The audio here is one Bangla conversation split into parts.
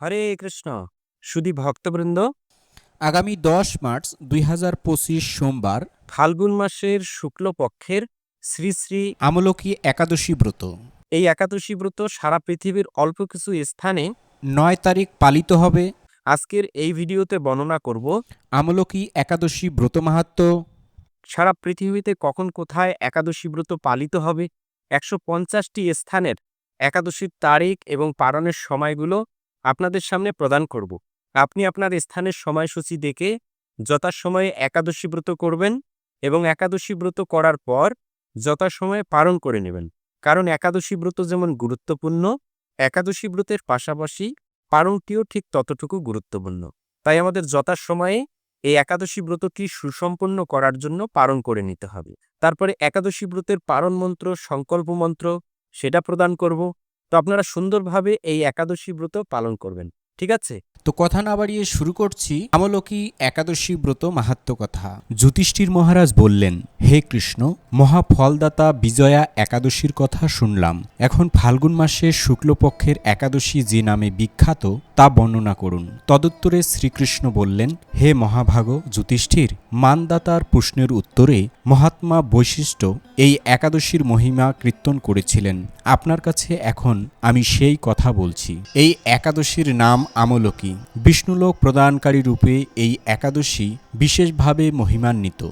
হরে কৃষ্ণ সুধী ভক্তবৃন্দ। আগামী দশ মার্চ দুই হাজার পঁচিশ সোমবার ফাল্গুন মাসের শুক্লপক্ষের শ্রী শ্রী আমলকী একাদশী ব্রত। এই একাদশী ব্রত সারা পৃথিবীর অল্প কিছু স্থানে নয় তারিখ পালিত হবে। আজকের এই ভিডিওতে বর্ণনা করব। আমলকী একাদশী ব্রত মাহাত্ম। সারা পৃথিবীতে কখন কোথায় একাদশী ব্রত পালিত হবে? একশো পঞ্চাশটি স্থানের একাদশীর তারিখ এবং পালনের সময়গুলো আপনাদের সামনে প্রদান করব। আপনি আপনার স্থানের সময়সূচি দেখে যথাসময়ে একাদশী ব্রত করবেন এবং একাদশী ব্রত করার পর যথাসময়ে পালন করে নেবেন। কারণ একাদশী ব্রত যেমন গুরুত্বপূর্ণ, একাদশী ব্রতের পাশাপাশি পালনটিও ঠিক ততটুকু গুরুত্বপূর্ণ। তাই আমাদের যথাসময়ে এই একাদশী ব্রতটি সুসম্পন্ন করার জন্য পালন করে নিতে হবে। তারপরে একাদশী ব্রতের পালন মন্ত্র, সংকল্প মন্ত্র, সেটা প্রদান করব। তো আপনারা সুন্দরভাবে এই একাদশী ব্রত পালন করবেন ঠিক আছে? তো কথা না বাড়িয়ে শুরু করছি আমলকি একাদশী ব্রত মাহাত্ম কথা। যুধিষ্ঠির মহারাজ বললেন, হে কৃষ্ণ, মহাফলদাতা বিজয়া একাদশীর কথা শুনলাম। এখন ফাল্গুন মাসে শুক্লপক্ষের একাদশী যে নামে বিখ্যাত, তা বর্ণনা করুন। তদুত্তরে শ্রীকৃষ্ণ বললেন, হে মহাভাগ যুধিষ্ঠির মানদাতার প্রশ্নের উত্তরে মহাত্মা বৈশিষ্ট্য এই একাদশীর মহিমা কীর্তন করেছিলেন। আপনার কাছে এখন আমি সেই কথা বলছি। এই একাদশীর নাম আমলকি। বিষ্ণুলোক প্রদানকারী রূপে এই একাদশী বিশেষভাবে মহিমান্বিত।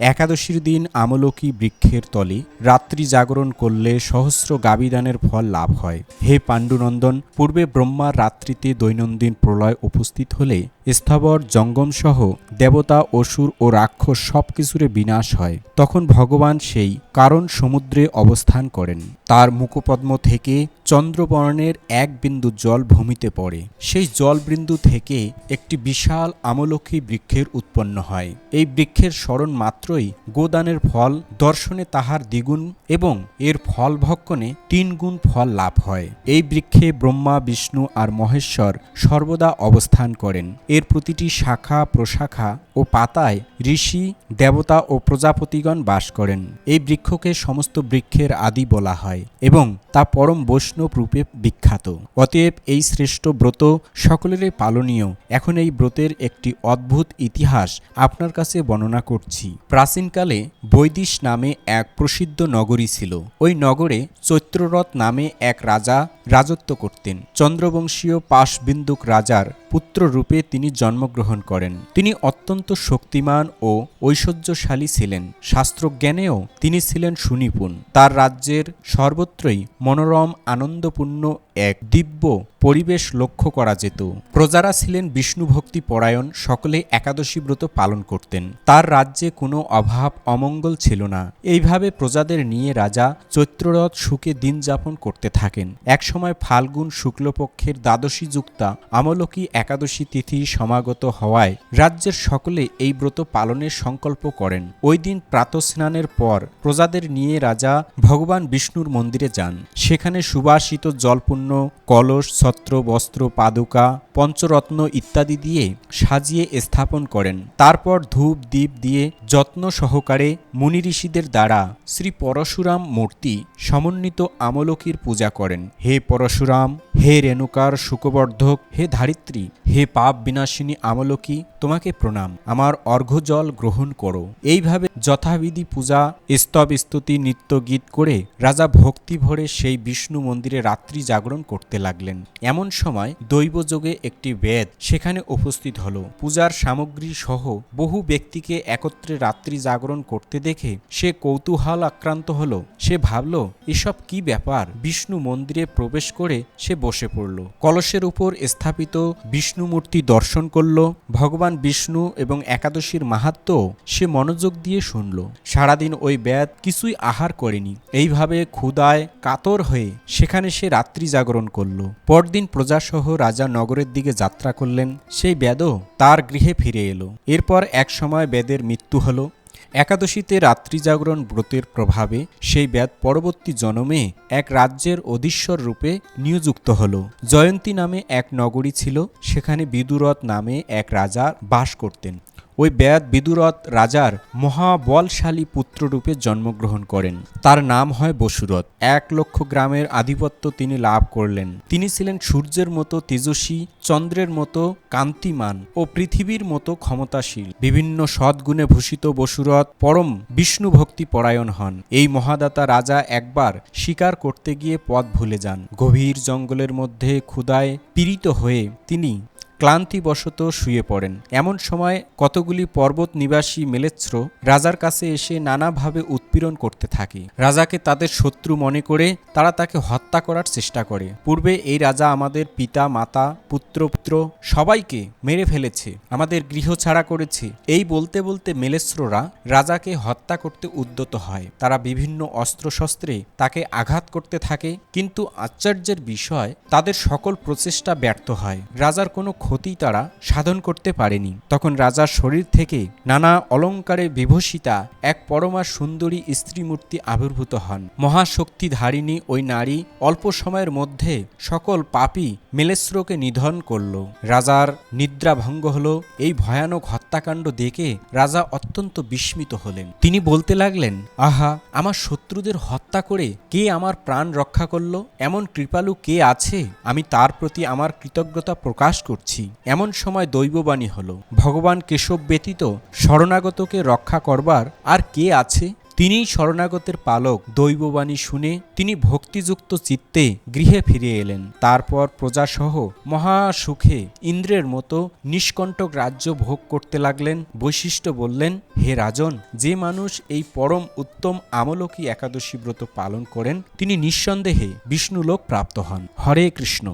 একাদশীর দিন আমলকি বৃক্ষের তলে রাত্রি জাগরণ করলে সহস্র গাবিদানের ফল লাভ হয়। হে পাণ্ডুনন্দন, পূর্বে ব্রহ্মার রাত্রিতে দৈনন্দিন প্রলয় উপস্থিত হলে স্থাবর, জঙ্গমসহ দেবতা, অসুর ও রাক্ষস সব কিছুরে বিনাশ হয়। তখন ভগবান সেই কারণ সমুদ্রে অবস্থান করেন। তার মুখপদ্ম থেকে চন্দ্রবর্ণের এক বিন্দু জল ভূমিতে পড়ে। সেই জলবিন্দু থেকে একটি বিশাল আমলকি বৃক্ষের উৎপন্ন হয়। এই বৃক্ষের স্মরণ মাত্রই গোদানের ফল দর্শনে তাহার দ্বিগুণ এবং এর ফল ভক্ষণে তিন গুণ ফল লাভ হয়। এই বৃক্ষে ব্রহ্মা, বিষ্ণু আর মহেশ্বর সর্বদা অবস্থান করেন। এর প্রতিটি শাখা, প্রশাখা ও পাতায় ঋষি, দেবতা ও প্রজাপতিগণ বাস করেন। এই বৃক্ষকে সমস্ত বৃক্ষের আদি বলা হয় এবং তা পরম বৈষ্ণব রূপে বিখ্যাত। অতএব এই শ্রেষ্ঠ ব্রত সকলেরই পালনীয়। এখন এই ব্রতের একটি অদ্ভুত ইতিহাস আপনার কাছে বর্ণনা করছি। প্রাচীনকালে বৈদিশ নামে এক প্রসিদ্ধ নগরী ছিল। ওই নগরে চৈত্ররথ নামে এক রাজা রাজত্ব করতেন। চন্দ্রবংশীয় পাশবিন্দুক রাজার পুত্র রূপে তিনি জন্মগ্রহণ করেন। তিনি অত্যন্ত শক্তিমান ও ঐশ্বর্যশালী ছিলেন। শাস্ত্রজ্ঞানেও তিনি ছিলেন সুনিপুণ। তার রাজ্যের সর্বত্রই মনোরম, আনন্দপূর্ণ এক দিব্য পরিবেশ লক্ষ্য করা যেত। প্রজারা ছিলেন বিষ্ণু ভক্তি পরায়ণ, সকলে একাদশী ব্রত পালন করতেন। তার রাজ্যে কোনো অভাব অমঙ্গল ছিল না। এইভাবে প্রজাদের নিয়ে রাজা চৈত্ররথ সুখে দিন যাপন করতে থাকেন। একসময় ফাল্গুন শুক্লপক্ষের দ্বাদশী যুক্তা আমলকি একাদশী তিথি সমাগত হওয়ায় রাজ্যের সকলে এই ব্রত পালনের সংকল্প করেন। ওই দিন প্রাতঃস্নানের পর প্রজাদের নিয়ে রাজা ভগবান বিষ্ণুর মন্দিরে যান। সেখানে সুবাসিত জলপূর্ণ কলস, ছত্র, বস্ত্র, পাদুকা, পঞ্চরত্ন ইত্যাদি দিয়ে সাজিয়ে স্থাপন করেন। তারপর ধূপ দ্বীপ দিয়ে যত্ন সহকারে মুনি ঋষিদের দ্বারা শ্রী পরশুরাম মূর্তি সমন্বিত আমলকির পূজা করেন। হে পরশুরাম, হে রেণুকার সুকবর্ধক, হে ধারিত্রী, হে পাপ বিনাশিনী আমলকি তোমাকে প্রণাম। আমার অর্ঘ্যজল গ্রহণ করো। এইভাবে যথাবিধি পূজা, স্তব স্তুতি, নৃত্য গীত করে রাজা ভক্তি ভরে সেই বিষ্ণু মন্দিরে রাত্রি জাগরণ করতে লাগলেন। এমন সময় দৈবযোগে একটি বেদ সেখানে উপস্থিত হলো। পূজার সামগ্রী সহ বহু ব্যক্তিকে একত্রে রাত্রি জাগরণ করতে দেখে সে কৌতূহল আক্রান্ত হল। সে ভাবল, এসব কি ব্যাপার? বিষ্ণু মন্দিরে প্রবেশ করে সে বসে পড়ল। কলসের উপর স্থাপিত বিষ্ণু মূর্তি দর্শন করল। ভগবান বিষ্ণু এবং একাদশীর মাহাত্ম সে মনোযোগ দিয়ে শুনল। সারাদিন ওই ব্যাধ কিছুই আহার করেনি। এইভাবে ক্ষুদায় কাতর হয়ে সেখানে সে রাত্রি জাগরণ করল। পরদিন প্রজাসহ রাজা নগরের দিকে যাত্রা করলেন। সেই ব্যাধও তার গৃহে ফিরে এলো। এরপর এক সময় বেদের মৃত্যু হলো। একাদশীতে রাত্রি জাগরণ ব্রতের প্রভাবে সেই ব্যাধ পরবর্তী জনমে এক রাজ্যের অধীশ্বর রূপে নিয়োযুক্ত হল। জয়ন্তী নামে এক নগরী ছিল, সেখানে বিদুরথ নামে এক রাজা বাস করতেন। ওই ব্যাদ বিদুরথ রাজার মহাবলশালী পুত্ররূপে জন্মগ্রহণ করেন। তার নাম হয় বসুরথ। এক লক্ষ গ্রামের আধিপত্য তিনি লাভ করলেন। তিনি ছিলেন সূর্যের মতো তেজস্বী, চন্দ্রের মতো কান্তিমান ও পৃথিবীর মতো ক্ষমতাশীল। বিভিন্ন সদ্গুণে ভূষিত বসুরথ পরম বিষ্ণু ভক্তি পরায়ণ হন। এই মহাদাতা রাজা একবার শিকার করতে গিয়ে পথ ভুলে যান। গভীর জঙ্গলের মধ্যে ক্ষুদায় পীড়িত হয়ে তিনি ক্লান্তিবশত শুয়ে পড়েন। এমন সময় কতগুলি পর্বত নিবাসী মেলেচ্ছ্র রাজার কাছে এসে নানাভাবে উৎপীড়ন করতে থাকে। রাজাকে তাদের শত্রু মনে করে তারা তাকে হত্যা করার চেষ্টা করে। পূর্বে এই রাজা আমাদের পিতা, মাতা, পুত্র পুত্র সবাইকে মেরে ফেলেছে, আমাদের গৃহ ছাড়া করেছে। এই বলতে বলতে মেলেস্ররা রাজাকে হত্যা করতে উদ্যত হয়। তারা বিভিন্ন অস্ত্রশস্ত্রে তাকে আঘাত করতে থাকে, কিন্তু আশ্চর্যের বিষয়, তাদের সকল প্রচেষ্টা ব্যর্থ হয়। রাজার কোনো ক্ষতি তারা সাধন করতে পারেনি। তখন রাজার শরীর থেকে নানা অলঙ্কারে বিভূষিতা এক পরমা সুন্দরী স্ত্রীমূর্তি আবির্ভূত হন। মহাশক্তিধারিণী ওই নারী অল্প সময়ের মধ্যে সকল পাপী মেলেস্রোকে নিধন করল। রাজার নিদ্রাভঙ্গ হল। এই ভয়ানক হত্যাকাণ্ড দেখে রাজা অত্যন্ত বিস্মিত হলেন। তিনি বলতে লাগলেন, আহা, আমার শত্রুদের হত্যা করে কে আমার প্রাণ রক্ষা করল? এমন কৃপালু কে আছে? আমি তার প্রতি আমার কৃতজ্ঞতা প্রকাশ করছি। এমন সময় দৈববাণী হল, ভগবান কেশব ব্যতীত শরণাগতকে রক্ষা করবার আর কে আছে? তিনিই শরণাগতের পালক। দৈববাণী শুনে তিনি ভক্তিযুক্ত চিত্তে গৃহে ফিরে এলেন। তারপর প্রজাসহ মহা সুখে ইন্দ্রের মতো নিষ্কণ্টক রাজ্য ভোগ করতে লাগলেন। বৈশিষ্ট্য বললেন, হে রাজন, যে মানুষ এই পরম উত্তম আমলকী একাদশী ব্রত পালন করেন, তিনি নিঃসন্দেহে বিষ্ণুলোক প্রাপ্ত হন। হরে কৃষ্ণ।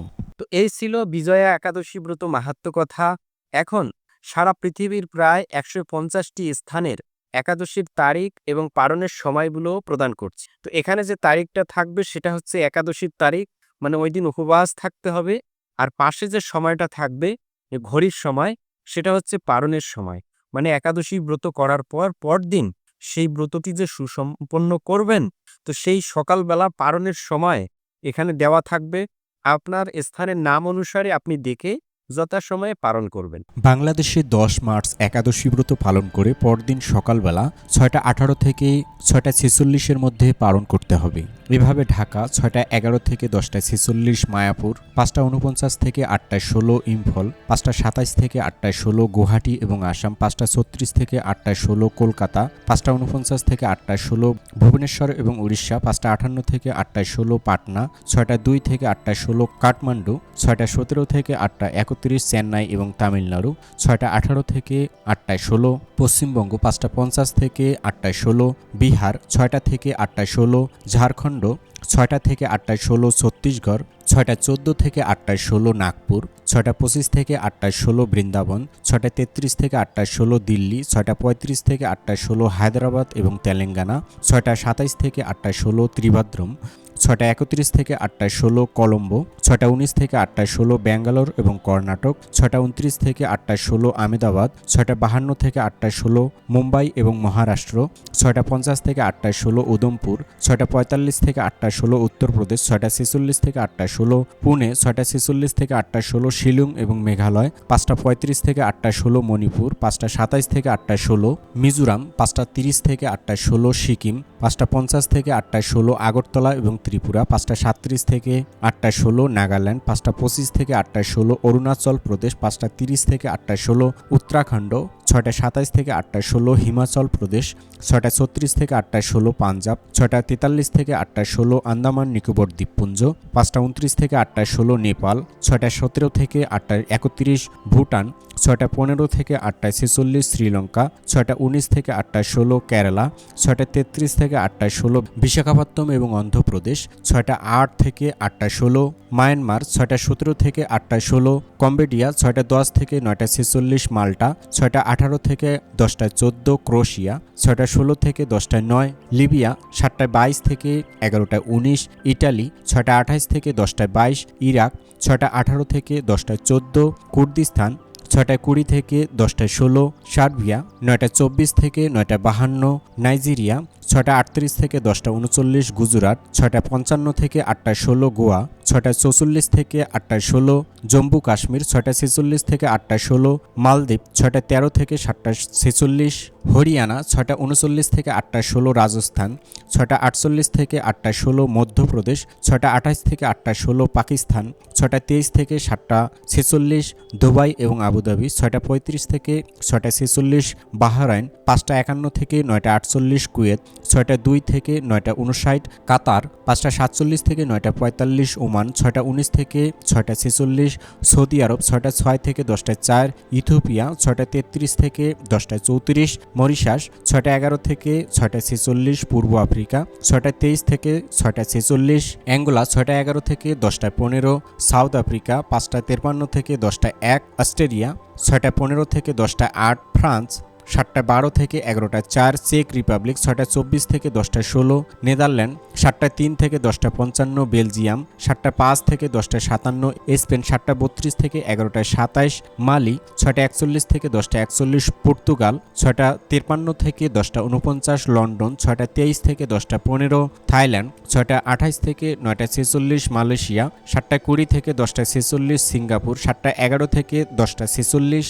এই ছিল বিজয়া একাদশী ব্রত মাহাত্ম কথা। এখন সারা পৃথিবীর প্রায় একশো পঞ্চাশটি স্থানের একাদশীর তারিখ এবং পালনের সময়গুলো প্রদান করছি। তো এখানে যে তারিখটা থাকবে সেটা হচ্ছে একাদশীর তারিখ মানে ওই দিন উপবাস থাকতে হবে। আর পাশে যে সময়টা থাকবে ঘড়ির সময়, সেটা হচ্ছে পারণের সময়। মানে একাদশী ব্রত করার পর, পরদিন সেই ব্রতটি যে সুসম্পন্ন করবেন, তো সেই সকালবেলা পারণের সময় এখানে দেওয়া থাকবে। আপনার স্থানের নাম অনুসারে আপনি দেখে যথাসময়ে পালন করবেন। বাংলাদেশে দশ মার্চ একাদশী ব্রত পালন করে পরদিন সকালবেলা ছয়টা আঠারো থেকে ছয়টা ছেচল্লিশের মধ্যে পালন করতে হবে। এভাবে ঢাকা ছয়টা এগারো থেকে দশটা ছেচল্লিশ, মায়াপুর পাঁচটা উনপঞ্চাশ থেকে আটটায় ষোলো, ইম্ফল পাঁচটা সাতাইশ থেকে আটটায় ষোলো, গুয়াহাটি এবং আসাম পাঁচটা ছত্রিশ থেকে আটটায় ষোলো, কলকাতা পাঁচটা উনপঞ্চাশ থেকে আটটায় ষোলো, ভুবনেশ্বর এবং উড়িষ্যা পাঁচটা আটান্ন থেকে আটটায় ষোলো, পাটনা ছয়টা দুই থেকে আটটায় ষোলো, কাঠমান্ডু ছয়টা সতেরো থেকে আটটা একত্রিশ চেন্নাই এবং তামিলনাড়ু, ছয়টা আঠারো থেকে আটটায় ষোলো, পশ্চিমবঙ্গ পাঁচটা পঞ্চাশ থেকে আটটায় ষোলো, বিহার ছয়টা থেকে আটটায় ষোলো, ঝাড়খণ্ড ছয়টা থেকে আটটায় ষোলো, ছত্তিশগড় ছয়টা চোদ্দ থেকে আটটায় ষোলো, নাগপুর ছয়টা পঁচিশ থেকে আটটায় ষোলো, বৃন্দাবন ছয়টা তেত্রিশ থেকে আটটায় ষোলো, দিল্লি ছয়টা পঁয়ত্রিশ থেকে আটটায় ষোলো, হায়দ্রাবাদ এবং তেলেঙ্গানা ছয়টা সাতাইশ থেকে আটটায় ষোলো, ত্রিভাদ্রম ছয়টা একত্রিশ থেকে আটটায় ষোলো কলম্বো ছয়টা উনিশ থেকে আটটায় ষোলো ব্যাঙ্গালোর এবং কর্ণাটক ছয়টা উনত্রিশ থেকে আটটায় ষোলো আমেদাবাদ ছয়টা বাহান্ন থেকে আটটায় ষোলো মুম্বাই এবং মহারাষ্ট্র ছয়টা পঞ্চাশ থেকে আটটায় ষোলো উদমপুর ছয়টা পঁয়তাল্লিশ থেকে আটটায় ষোলো উত্তরপ্রদেশ ছয়টা ছেচল্লিশ থেকে আটটায় ষোলো পুনে ছয়টা ছেচল্লিশ থেকে আটটায় ষোলো শিলং এবং মেঘালয় পাঁচটা পঁয়ত্রিশ থেকে আটটায় ষোলো মণিপুর পাঁচটা সাতাইশ থেকে আটটায় ষোলো মিজোরাম পাঁচটা তিরিশ থেকে আটটায় ষোলো সিকিম পাঁচটা পঞ্চাশ থেকে আটটায় ষোলো আগরতলা এবং ত্রিপুরা পাঁচটা সাতত্রিশ থেকে আটটায় ষোলো নাগাল্যান্ড পাঁচটা পঁচিশ থেকে আটটায় ষোলো অরুণাচল প্রদেশ পাঁচটা তিরিশ থেকে আটটায় ষোলো উত্তরাখণ্ড ছয়টা সাতাইশ থেকে আটটায় ষোলো হিমাচল প্রদেশ ছয়টা ছত্রিশ থেকে আটটায় ষোলো পাঞ্জাব ছয়টা তেতাল্লিশ থেকে আটটায় ষোলো আন্দামান নিকোবর দ্বীপপুঞ্জ পাঁচটা উনত্রিশ থেকে আটটায় ষোলো নেপাল ছয়টা সতেরো থেকে আটটায় একত্রিশ ভুটান ছয়টা পনেরো থেকে আটটায় ছেচল্লিশ শ্রীলঙ্কা ছয়টা উনিশ থেকে আটটায় ষোলো কেরালা ছয়টা তেত্রিশ থেকে আটটায় ষোলো, বিশাখাপত্তনম এবং অন্ধ্রপ্রদেশ ছয়টা আট থেকে আটটায় ষোলো, মায়ানমার ছয়টা সতেরো থেকে আটটা ষোলো, কম্বোডিয়া ছয়টা দশ থেকে নয়টা ছেচল্লিশ, মাল্টা ছয়টা আঠারো থেকে দশটায় চোদ্দ, ক্রোশিয়া ছয়টা ষোলো থেকে দশটায় নয়, লিবিয়া সাতটায় বাইশ থেকে এগারোটায় উনিশ, ইটালি ছয়টা আঠাইশ থেকে দশটায় বাইশ, ইরাক ছয়টা আঠারো থেকে দশটায় চোদ্দ, কুর্দিস্তান ছয়টা কুড়ি থেকে দশটায় ষোলো, সার্বিয়া নয়টা চব্বিশ থেকে নয়টা বাহান্ন, নাইজেরিয়া ছটা আটত্রিশ থেকে দশটা উনচল্লিশ, গুজরাট ছটা পঞ্চান্ন থেকে আটটা ষোলো, গোয়া ছটা চৌচল্লিশ থেকে আটটা ষোলো, জম্মু কাশ্মীর ছটা ছেচল্লিশ থেকে আটটা ষোলো, মালদ্বীপ ছটা তেরো থেকে সাতটা ছেচল্লিশ হরিয়ানা, ছয়টা উনচল্লিশ থেকে আটটায় ষোলো রাজস্থান, ছয়টা আটচল্লিশ থেকে আটটায় ষোলো মধ্যপ্রদেশ, ছয়টা আঠাশ থেকে আটটায় ষোলো পাকিস্তান, ছয়টা তেইশ থেকে সাতটা ছেচল্লিশ দুবাই এবং আবুধাবি, ছয়টা পঁয়ত্রিশ থেকে ছয়টা ছেচল্লিশ বাহরাইন, পাঁচটা একান্ন থেকে নয়টা আটচল্লিশ কুয়েত, ছয়টা দুই থেকে নয়টা উনষাট কাতার পাঁচটা সাতচল্লিশ থেকে নয়টা পঁয়তাল্লিশ, ওমান ছয়টা উনিশ থেকে ছয়টা ছেচল্লিশ, সৌদি আরব ছয়টা ছয় থেকে দশটা চার, ইথিওপিয়া ছয়টা তেত্রিশ থেকে দশটা চৌত্রিশ, মরিশাস ছয়টা এগারো থেকে ছয়টা ছেচল্লিশ, পূর্ব আফ্রিকা ছয়টা তেইশ থেকে ছয়টা ছেচল্লিশ, অ্যাঙ্গোলা ছয়টা এগারো থেকে দশটা পনেরো, সাউথ আফ্রিকা পাঁচটা তেপান্ন থেকে দশটা এক, অস্ট্রেলিয়া ছয়টা পনেরো থেকে দশটা আট, ফ্রান্স সাতটা বারো থেকে এগারোটা চার, চেক রিপাবলিক ছয়টা চব্বিশ থেকে দশটা ষোলো, নেদারল্যান্ড সাতটা তিন থেকে দশটা পঞ্চান্ন, বেলজিয়াম সাতটা পাঁচ থেকে দশটা সাতান্ন, স্পেন সাতটা বত্রিশ থেকে এগারোটা সাতাইশ, মালি ছয়টা একচল্লিশ থেকে দশটা একচল্লিশ, পর্তুগাল ছয়টা তিপ্পান্ন থেকে দশটা উনপঞ্চাশ লন্ডন ছয়টা তেইশ থেকে দশটা পনেরো, থাইল্যান্ড ছয়টা আঠাইশ থেকে নয়টা ছেচল্লিশ, মালয়েশিয়া সাতটা কুড়ি থেকে দশটা ছেচল্লিশ, সিঙ্গাপুর সাতটা এগারো থেকে দশটা ছেচল্লিশ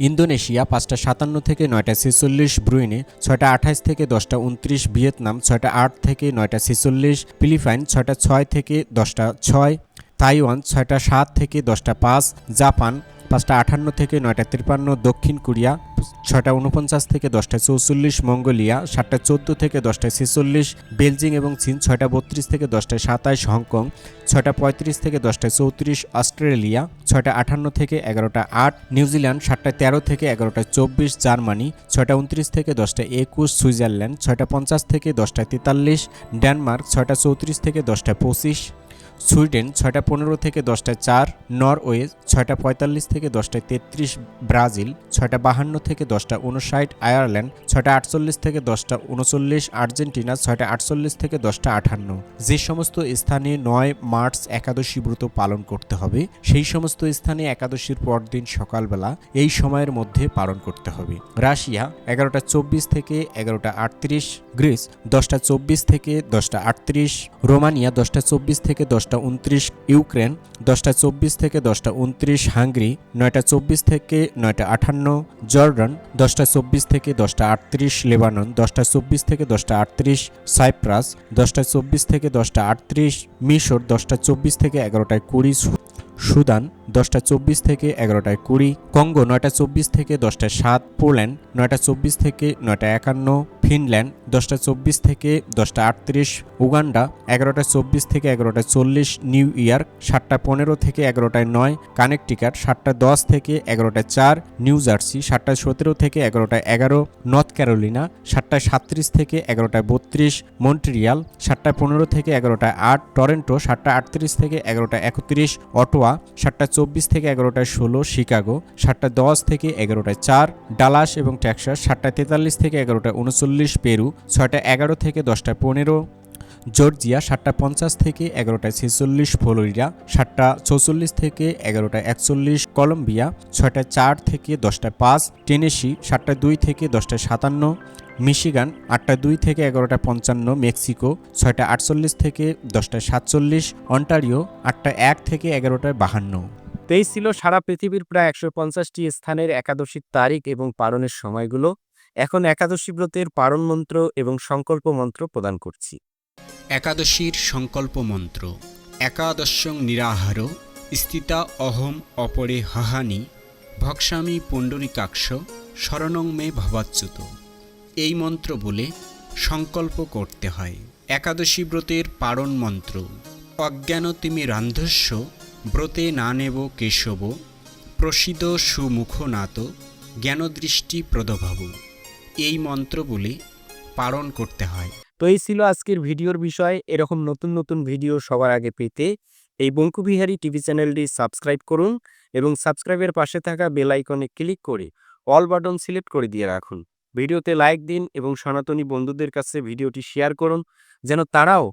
ইন্দোনেশিয়া পাঁচটা সাতান্ন থেকে নয়টা ছেচল্লিশ, ব্রুইনে ছয়টা আঠাইশ থেকে দশটা উনত্রিশ, ভিয়েতনাম ছয়টা আট থেকে নয়টা ছেচল্লিশ, ফিলিপাইন ছয়টা ছয় থেকে দশটা ছয়, তাইওয়ান ছয়টা সাত থেকে দশটা পাঁচ, জাপান পাঁচটা আটান্ন থেকে নয়টা তিপ্পান্ন দক্ষিণ কোরিয়া ছয়টা উনপঞ্চাশ থেকে দশটা চৌচল্লিশ, মঙ্গোলিয়া সাতটা চোদ্দ থেকে দশটায় ছেচল্লিশ বেলজিং এবং চীন ছয়টা বত্রিশ থেকে দশটায় সাতাইশ, হংকং ছয়টা পঁয়ত্রিশ থেকে দশটায় চৌত্রিশ, অস্ট্রেলিয়া ছয়টা আটান্ন থেকে এগারোটা আট নিউজিল্যান্ড সাতটা তেরো থেকে এগারোটা চব্বিশ, জার্মানি ছয়টা উনত্রিশ থেকে দশটা একুশ, সুইজারল্যান্ড ছয়টা পঞ্চাশ থেকে দশটা তেতাল্লিশ, ডেনমার্ক ছয়টা চৌত্রিশ থেকে দশটা পঁচিশ। সুইডেন ছয়টা পনেরো থেকে দশটা চার, নরওয়ে ছয়টা পঁয়তাল্লিশ থেকে দশটায় তেত্রিশ, ব্রাজিল ছয়টা বাহান্ন থেকে দশটা উনষাট, আয়ারল্যান্ড ছয়টা আটচল্লিশ থেকে দশটা উনচল্লিশ, আর্জেন্টিনা ছয়টা আটচল্লিশ থেকে দশটা আটান্ন যে সমস্ত স্থানে নয় মার্চ একাদশী ব্রত পালন করতে হবে, সেই সমস্ত স্থানে একাদশীর পরদিন সকালবেলা এই সময়ের মধ্যে পালন করতে হবে। রাশিয়া এগারোটা চব্বিশ থেকে এগারোটা আটত্রিশ, গ্রিস দশটা চব্বিশ থেকে দশটা আটত্রিশ, রোমানিয়া দশটা চব্বিশ থেকে দশটা উনত্রিশ ইউক্রেন, দশটা চব্বিশ থেকে দশটা উনত্রিশ হাঙ্গরি, নয়টা চব্বিশ থেকে নয়টা আঠান্ন জর্ডান, দশটা চব্বিশ থেকে দশটা আটত্রিশ লেবানন, দশটা চব্বিশ থেকে দশটা আটত্রিশ সাইপ্রাস, দশটা চব্বিশ থেকে দশটা আটত্রিশ মিশর, দশটা চব্বিশ থেকে এগারোটায় কুড়ি সুদান দশটা চব্বিশ থেকে এগারোটায় কুড়ি, কঙ্গো নয়টা চব্বিশ থেকে দশটায় সাত, পোল্যান্ড নয়টা চব্বিশ থেকে নয়টা একান্ন, ফিনল্যান্ড দশটা চব্বিশ থেকে দশটা আটত্রিশ, উগান্ডা এগারোটা চব্বিশ থেকে এগারোটা চল্লিশ, নিউ ইয়ার্ক সাতটা পনেরো থেকে এগারোটায় নয়, কানেকটিকাট সাতটা দশ থেকে এগারোটা চার, নিউ জার্সি সাতটা সতেরো থেকে এগারোটায় এগারো, নর্থ ক্যারোলিনা সাতটা সাতত্রিশ থেকে এগারোটায় বত্রিশ, মন্ট্রিয়াল সাতটায় পনেরো থেকে এগারোটায় আট, টরেন্টো সাতটা আটত্রিশ থেকে এগারোটা একত্রিশ, অটোয়া সাতটা চব্বিশ থেকে এগারোটায় ষোলো, শিকাগো সাতটা দশ থেকে এগারোটায় চার, ডালাস এবং টেক্সাস সাতটা তেতাল্লিশ থেকে এগারোটা উনচল্লিশ, পেরু ছয়টা এগারো থেকে দশটা পনেরো, জর্জিয়া সাতটা পঞ্চাশ থেকে এগারোটায় ছেচল্লিশ, ফ্লোরিডা সাতটা চৌচল্লিশ থেকে এগারোটা একচল্লিশ, কলম্বিয়া ছয়টা চার থেকে দশটায় পাঁচ, টেনেসি সাতটা দুই থেকে দশটায় সাতান্ন মিশিগান আটটা দুই থেকে এগারোটা পঞ্চান্ন মেক্সিকো ছয়টা আটচল্লিশ থেকে দশটা সাতচল্লিশ অন্টারিও আটটা এক থেকে এগারোটা বাহান্ন। তেইশ ছিল সারা পৃথিবীর প্রায় একশো পঞ্চাশটি স্থানের একাদশীর তারিখ এবং পালনের সময়গুলো। এখন একাদশী ব্রতের পারণ মন্ত্র এবং সংকল্প মন্ত্র প্রদান করছি। একাদশীর সংকল্প মন্ত্র। একাদশং নিরাহার স্থিতা অহম অপরে হাহানি ভক্সামি পুণ্ডরিকাক্ষ শরণং মে ভবাচ্যুত। এই মন্ত্র বলে সংকল্প করতে হয়। একাদশী ব্রতের পারণ মন্ত্র। অজ্ঞান তিমি রান্ধস্য, ব্রতে না নেব কেশব প্রসিদ সুমুখ নাত, জ্ঞানদৃষ্টি প্রদভাব। এই মন্ত্র বলে পালন করতে হয়। তো এই ছিল আজকের ভিডিওর বিষয়। এরকম নতুন নতুন ভিডিও সবার আগে পেতে এই বঙ্কুবিহারী টিভি চ্যানেলটি সাবস্ক্রাইব করুন এবং সাবস্ক্রাইবের পাশে থাকা বেল আইকনে ক্লিক করে অল বাটন সিলেক্ট করে দিয়ে রাখুন। ভিডিওতে লাইক দিন এবং সনাতনী বন্ধুদের কাছে ভিডিওটি শেয়ার করুন, যেন তারাও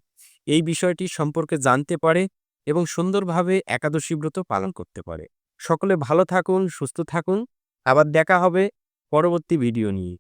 এই বিষয়টি সম্পর্কে জানতে পারে এবং সুন্দরভাবে একাদশী ব্রত পালন করতে পারে। সকলে ভালো থাকুন, সুস্থ থাকুন। আবার দেখা হবে পরবর্তী ভিডিও নিয়ে।